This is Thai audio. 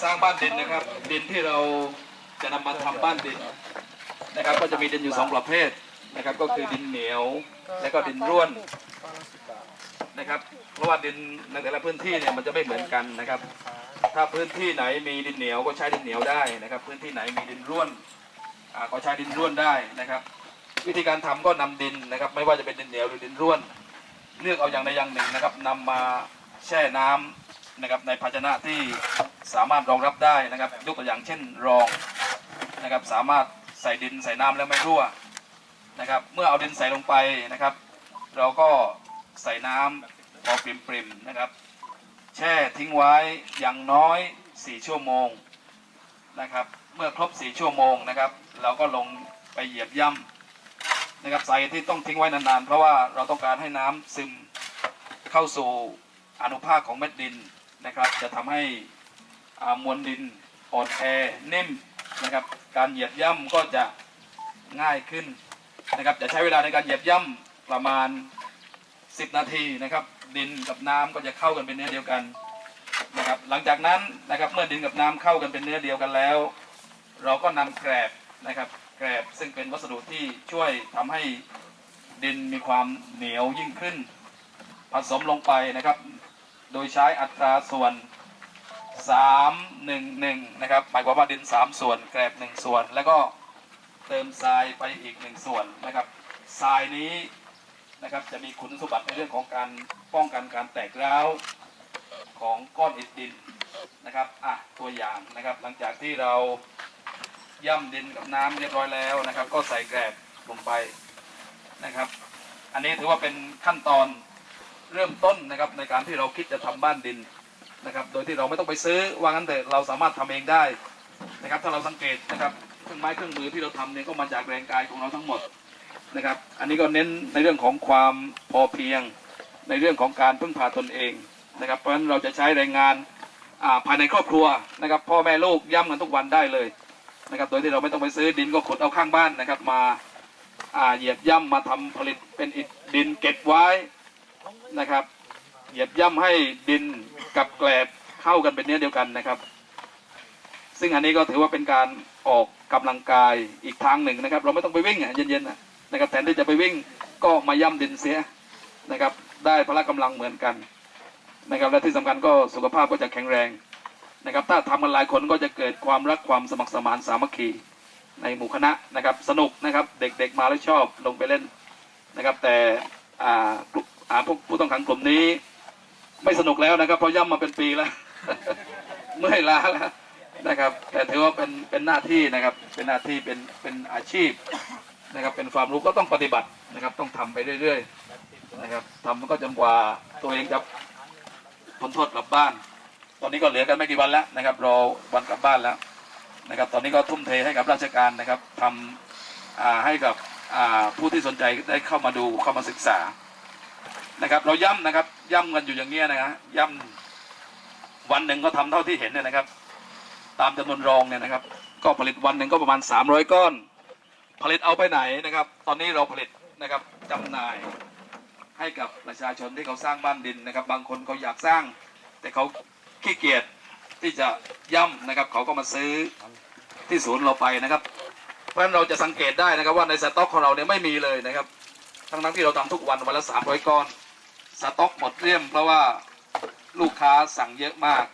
สร้างบ้านดินนะครับ ดินที่เราจะนำมาทำบ้านดินนะครับ ก็จะมีดินอยู่สองประเภทนะครับ ก็คือดินเหนียวและก็ดินร่วนนะครับ เพราะว่าดินในแต่ละพื้นที่เนี่ยมันจะไม่เหมือนกันนะครับ ถ้าพื้นที่ไหนมีดินเหนียวก็ใช้ดินเหนียวได้นะครับ พื้นที่ไหนมีดินร่วนก็ใช้ดินร่วนได้นะครับ วิธีการทำก็นำดินนะครับ ไม่ว่าจะเป็นดินเหนียวหรือดินร่วน เลือกเอาอย่างใดอย่างหนึ่งนะครับนำมาแช่น้ำนะครับในภาชนะที่ สามารถรองรับได้นะครับยกตัวอย่างเช่นรองนะครับสามารถใส่ดินใส่น้ำแล้วไม่รั่วนะครับเมื่อเอาดินใส่ลงไปนะครับ เราก็ใส่น้ำพอปริมๆนะครับ แช่ทิ้งไว้อย่างน้อย 4 ชั่วโมงนะครับ เมื่อครบ 4 ชั่วโมงนะครับ เราก็ลงไปเหยียบย่ำนะครับสาเหตุที่ต้องทิ้งไว้นานๆ เพราะว่าเราต้องการให้น้ำซึมเข้าสู่อนุภาคของเม็ดดินนะครับ จะทำให้ มวลดินอ่อนแอนิ่มนะครับ การเหยียบย่ำก็จะง่ายขึ้นนะครับ จะใช้เวลาในการเหยียบย่ำประมาณ 10 นาทีนะครับ ดินกับน้ำก็จะเข้ากันเป็นเนื้อเดียวกันนะครับ หลังจากนั้นนะครับเมื่อดินกับน้ำเข้ากันเป็นเนื้อเดียวกันแล้ว เราก็นำแกรบนะครับ แกรบซึ่งเป็นวัสดุที่ช่วยทำให้ดินมีความเหนียวยิ่งขึ้น ผสมลงไปนะครับ โดยใช้อัตราส่วน 3 1 1นะครับหมายความว่าดิน 3 ส่วนแกรบ1ส่วน แล้วก็เติมทรายไปอีก 1 ส่วนนะครับทรายนี้นะครับจะมีคุณสมบัติในเรื่องของการป้องกันการแตกร้าวของก้อนอิฐดินนะครับอะตัวอย่างนะครับ หลังจากที่เราย่ำดินกับน้ำเรียบร้อยแล้วนะครับ ก็ใส่แกลบลงไปนะครับ อันนี้ถือว่าเป็นขั้นตอนเริ่มต้นนะครับในการที่เราคิดจะทำบ้านดิน นะครับ โดยที่เราไม่ต้องไปซื้อว่างั้นเถอะเราสามารถทำเองได้นะครับ ถ้าเราสังเกตนะครับเครื่องไม้เครื่องมือที่เราทำเนี่ยก็มาจากแรงกายของเราทั้งหมดนะครับ อันนี้ก็เน้นในเรื่องของความพอเพียง ในเรื่องของการพึ่งพาตนเองนะครับ เพราะฉะนั้นเราจะใช้แรงงานาภายในครอบครัวนะครับ พ่อแม่ลูกย่ำกันทุกวันได้เลยนะครับ โดยที่เราไม่ต้องไปซื้อดินก็ขุดเอาข้างบ้านนะครับ มาเหยียบย่ำมาทำผลิตเป็นอิฐดินเก็บไว้นะครับ เหยียบย่ำให้ดินกับแกลบเข้ากันเป็นเนื้อเดียวกันนะครับ ซึ่งอันนี้ก็ถือว่าเป็นการออกกำลังกายอีกทางหนึ่งนะครับ เราไม่ต้องไปวิ่งอะเย็นๆนะครับแทนที่จะไปวิ่งก็มาย่ำดินเสียนะครับ ได้พละกำลังเหมือนกันนะครับและที่สำคัญก็สุขภาพก็จะแข็งแรงนะครับ ถ้าทำกันหลายคนก็จะเกิดความรักความสมัครสมานสามัคคีในหมู่คณะนะครับ สนุกนะครับเด็กๆมาแล้วชอบลงไปเล่นนะครับ แต่อากลุ่มอ่าพวกผู้ต้องขังกลุ่มนี้ ไม่สนุกแล้วนะครับเพราะย่ำมาเป็นปีแล้ว เมื่อยล้าแล้วนะครับ แต่ถือว่าเป็นเป็นหน้าที่นะครับ เป็นหน้าที่เป็นเป็นอาชีพนะครับ เป็นความรู้ก็ต้องปฏิบัตินะครับ ต้องทำไปเรื่อยๆนะครับทำก็จนกว่าตัวเองจะพ้นโทษกลับบ้าน ตอนนี้ก็เหลือกันไม่กี่วันแล้วนะครับรอวันกลับบ้านแล้วนะครับ ตอนนี้ก็ทุ่มเทให้กับราชการนะครับทำให้กับผู้ที่สนใจได้เข้ามาดูเข้ามาศึกษา นะครับ เราย่ำนะครับ ย่ำกันอยู่อย่างเงี้ยนะฮะย่ำวันหนึ่งก็ทำเท่าที่เห็นเนี่ยนะครับ ตามจำนวนรองเนี่ยนะครับ ก็ผลิตวันหนึ่งก็ประมาณ 300 ก้อน ผลิตเอาไปไหนนะครับ ตอนนี้เราผลิตนะครับจำหน่ายให้กับประชาชนที่เขาสร้างบ้านดินนะครับ บางคนเขาอยากสร้าง แต่เขาขี้เกียจที่จะย่ำนะครับ เขาก็มาซื้อที่ศูนย์เราไปนะครับ เพราะฉะนั้นเราจะสังเกตได้นะครับว่าในสต็อกของเราเนี่ยไม่มีเลยนะครับ ทั้งทั้งที่เราทำทุกวันวันละ300ก้อน สต็อกหมดเรียมเพราะว่าลูกค้าสั่งเยอะมาก